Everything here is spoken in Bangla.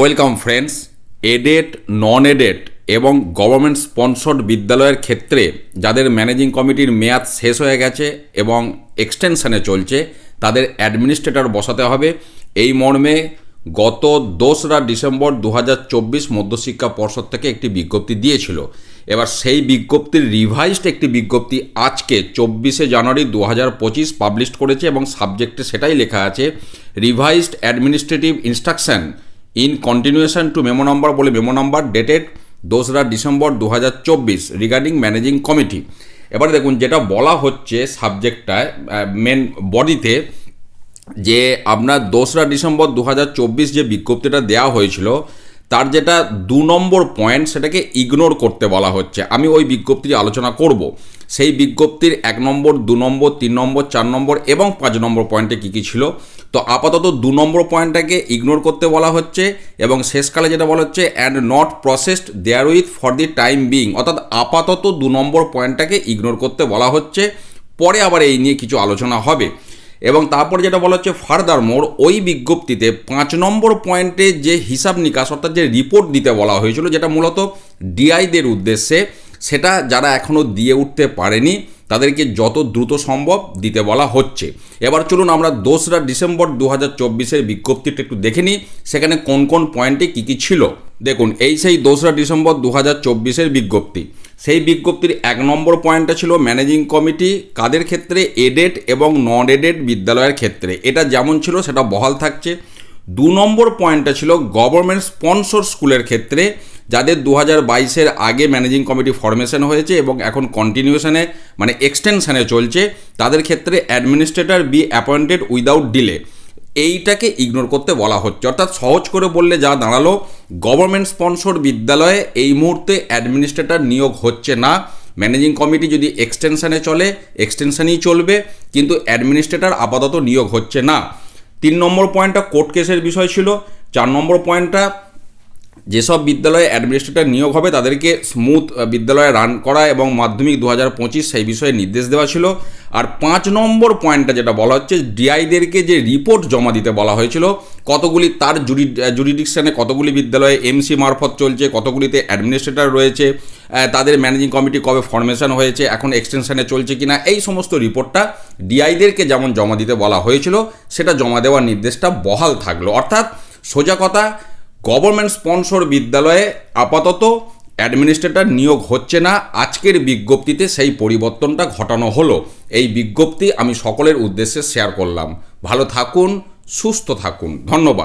Welcome friends, aided non aided এবং গভর্নমেন্ট স্পন্সর্ড বিদ্যালয়ের ক্ষেত্রে যাদের ম্যানেজিং কমিটির মেয়াদ শেষ হয়ে গেছে এবং এক্সটেনশানে চলছে, তাদের অ্যাডমিনিস্ট্রেটর বসাতে হবে। এই মর্মে গত দোসরা ডিসেম্বর দু হাজার চব্বিশ মধ্যশিক্ষা পর্ষদ থেকে একটি বিজ্ঞপ্তি দিয়েছিল। এবার সেই বিজ্ঞপ্তির রিভাইজড একটি বিজ্ঞপ্তি আজকে চব্বিশে জানুয়ারি দু হাজার পঁচিশ পাবলিশ করেছে এবং সাবজেক্টে সেটাই লেখা আছে revised administrative instruction in continuation to memo number বলে মেমো নম্বর ডেটেড দোসরা ডিসেম্বর দু হাজার চব্বিশ রিগার্ডিং ম্যানেজিং কমিটি এবারে দেখুন, যেটা বলা হচ্ছে সাবজেক্টটায় মেন বডিতে যে আপনার দোসরা ডিসেম্বর দু হাজার চব্বিশ যে বিজ্ঞপ্তিটা দেওয়া হয়েছিল তার যেটা দু নম্বর পয়েন্ট সেটাকে ইগনোর করতে বলা হচ্ছে। আমি ওই বিজ্ঞপ্তি আলোচনা করব। সেই বিজ্ঞপ্তির এক নম্বর, দু নম্বর, তিন নম্বর, চার নম্বর এবং পাঁচ নম্বর পয়েন্টে কী কী ছিল? তো আপাতত দু নম্বর পয়েন্টটাকে ইগনোর করতে বলা হচ্ছে এবং শেষকালে যেটা বলা হচ্ছে and not processed there with for the time being অর্থাৎ আপাতত দু নম্বর পয়েন্টটাকে ইগনোর করতে বলা হচ্ছে। পরে আবার এই নিয়ে কিছু আলোচনা হবে। এবং তারপর যেটা বলা হচ্ছে ফার্দার মোর ওই বিজ্ঞপ্তিতে পাঁচ নম্বর পয়েন্টে যে হিসাব নিকাশ, অর্থাৎ যে রিপোর্ট দিতে বলা হয়েছিল, যেটা মূলত ডিআইদের উদ্দেশ্যে, সেটা যারা এখনও দিয়ে উঠতে পারেনি, তাদেরকে যত দ্রুত সম্ভব দিতে বলা হচ্ছে। এবার চলুন আমরা দোসরা ডিসেম্বর দু হাজার চব্বিশের বিজ্ঞপ্তিটা একটু দেখে নিই, সেখানে কোন কোন পয়েন্টে কী কী ছিল। দেখুন, এই সেই দোসরা ডিসেম্বর দু হাজার চব্বিশের বিজ্ঞপ্তি। সেই বিজ্ঞপ্তির এক নম্বর পয়েন্টটা ছিল ম্যানেজিং কমিটি কাদের ক্ষেত্রে, এডেড এবং নন এডেড বিদ্যালয়ের ক্ষেত্রে। এটা যেমন ছিল, সেটা বহাল থাকছে। দু নম্বর পয়েন্টটা ছিল গভর্নমেন্ট স্পন্সর স্কুলের ক্ষেত্রে, যাদের দু হাজার বাইশের আগে ম্যানেজিং কমিটি ফরমেশন হয়েছে এবং এখন কন্টিনিউশনে মানে এক্সটেনশানে চলছে, তাদের ক্ষেত্রে administrator be appointed without delay. এইটাকে ইগনোর করতে বলা হচ্ছে। অর্থাৎ সহজ করে বললে যা দাঁড়াল গভর্নমেন্ট স্পন্সর বিদ্যালয়ে এই মুহূর্তে অ্যাডমিনিস্ট্রেটর নিয়োগ হচ্ছে না। ম্যানেজিং কমিটি যদি এক্সটেনশানে চলে এক্সটেনশানই চলবে, কিন্তু অ্যাডমিনিস্ট্রেটর আপাতত নিয়োগ হচ্ছে না। তিন নম্বর পয়েন্টটা কোর্ট কেসের বিষয় ছিল। চার নম্বর পয়েন্টটা যেসব বিদ্যালয়ে অ্যাডমিনিস্ট্রেটর নিয়োগ হবে, তাদেরকে স্মুথ বিদ্যালয়ে রান করা এবং মাধ্যমিক দু হাজার পঁচিশ সেই বিষয়ে নির্দেশ দেওয়া ছিল। আর পাঁচ নম্বর পয়েন্টটা যেটা বলা হচ্ছে, ডিআইদেরকে যে রিপোর্ট জমা দিতে বলা হয়েছিল, কতগুলি তার জুরি জুরিডিকশানে কতগুলি বিদ্যালয়ে এমসি মারফত চলছে, কতগুলিতে অ্যাডমিনিস্ট্রেটর রয়েছে তাদের ম্যানেজিং কমিটি কবে ফরমেশন হয়েছে, এখন এক্সটেনশানে চলছে কিনা, এই সমস্ত রিপোর্টটা ডিআইদেরকে যেমন জমা দিতে বলা হয়েছিল, সেটা জমা দেওয়ার নির্দেশটা বহাল থাকল। অর্থাৎ সোজা কথা গভর্নমেন্ট স্পন্সর বিদ্যালয়ে আপাতত অ্যাডমিনিস্ট্রেটর নিয়োগ হচ্ছে না, আজকের বিজ্ঞপ্তিতে সেই পরিবর্তনটা ঘটানো হলো। এই বিজ্ঞপ্তি আমি সকলের উদ্দেশ্যে শেয়ার করলাম। ভালো থাকুন, সুস্থ থাকুন। ধন্যবাদ।